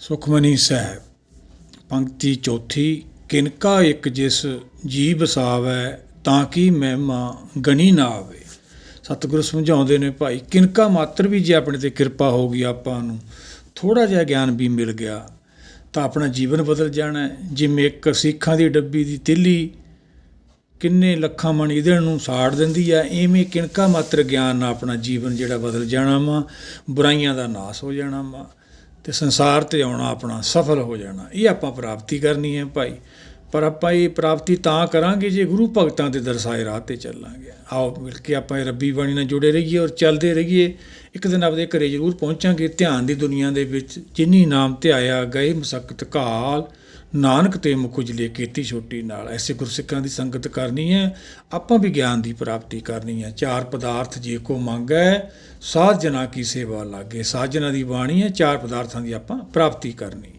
ਸੁਖਮਨੀ ਸਾਹਿਬ, ਪੰਕਤੀ ਚੌਥੀ, ਕਿਨਕਾ ਇੱਕ ਜਿਸ ਜੀ ਬਸਾਵੈ ਤਾਂ ਕੀ ਮਹਿਮਾ ਗਣੀ ਨਾ ਆਵੇ। ਸਤਿਗੁਰੂ ਸਮਝਾਉਂਦੇ ਨੇ, ਭਾਈ, ਕਿਨਕਾ ਮਾਤਰ ਵੀ ਜੇ ਆਪਣੇ ਤੇ ਕਿਰਪਾ ਹੋ ਗਈ ਆਪਾਂ ਨੂੰ ਥੋੜਾ ਜਿਹਾ ਗਿਆਨ ਵੀ ਮਿਲ ਗਿਆ, ਤਾਂ ਆਪਣਾ ਜੀਵਨ ਬਦਲ ਜਾਣਾ ਜਿਵੇਂ ਇੱਕ ਸਿੱਖਾਂ ਦੀ ਡੱਬੀ ਦੀ ਤਿੱਲੀ, ਕਿੰਨੇ ਲੱਖਾਂ ਮਣ ਇਹਦੇ ਨੂੰ ਸਾੜ ਦਿੰਦੀ ਆ, ਐਵੇਂ ਕਿਨਕਾ ਮਾਤਰ ਗਿਆਨ ਨਾਲ ਆਪਣਾ ਜੀਵਨ ਜਿਹੜਾ ਬਦਲ ਜਾਣਾ ਵਾ, ਬੁਰਾਈਆਂ ਦਾ ਨਾਸ ਹੋ ਜਾਣਾ ਵਾ। ਤੇ ਸੰਸਾਰ ਤੇ ਆਉਣਾ ਆਪਣਾ ਸਫਲ ਹੋ ਜਾਣਾ। ਇਹ ਆਪਾਂ ਪ੍ਰਾਪਤੀ ਕਰਨੀ ਹੈ ਭਾਈ। ਪਰ ਆਪਾਂ ਇਹ ਪ੍ਰਾਪਤੀ ਤਾਂ ਕਰਾਂਗੇ ਜੇ ਗੁਰੂ ਭਗਤਾਂ ਦੇ ਦਰਸਾਏ ਰਾਹ ਤੇ ਚੱਲਾਂਗੇ। ਆਓ ਮਿਲ ਕੇ ਆਪਾਂ ਇਹ ਰੱਬੀ ਬਾਣੀ ਨਾਲ ਜੁੜੇ ਰਹੀਏ ਔਰ ਚੱਲਦੇ ਰਹੀਏ। ਇੱਕ ਦਿਨ ਆਪਦੇ ਘਰੇ ਜ਼ਰੂਰ ਪਹੁੰਚਾਂਗੇ ਧਿਆਨ ਦੀ ਦੁਨੀਆ ਦੇ ਵਿੱਚ, ਜਿਨੀ ਨਾਮ ਧਿਆਇਆ ਗਏ ਮਸਕਤ ਕਾਲ, ਨਾਨਕ ਤੇ ਮੁਖ ਉਜਲੇ ਕੀਤੀ ਛੋਟੀ ਨਾਲ। ਐਸੇ ਗੁਰਸਿੱਖਾਂ ਦੀ ਸੰਗਤ ਕਰਨੀ ਹੈ। ਆਪਾਂ ਵੀ ਗਿਆਨ ਦੀ ਪ੍ਰਾਪਤੀ ਕਰਨੀ ਹੈ। ਚਾਰ ਪਦਾਰਥ ਜੇ ਕੋ ਮੰਗੈ, ਸਾਧ ਜਨਾ ਕੀ ਸੇਵਾ ਲਾਗੇ। ਸਾਧ ਜਨਾਂ ਦੀ ਬਾਣੀ ਹੈ। ਚਾਰ ਪਦਾਰਥਾਂ ਦੀ ਆਪਾਂ ਪ੍ਰਾਪਤੀ ਕਰਨੀ ਹੈ।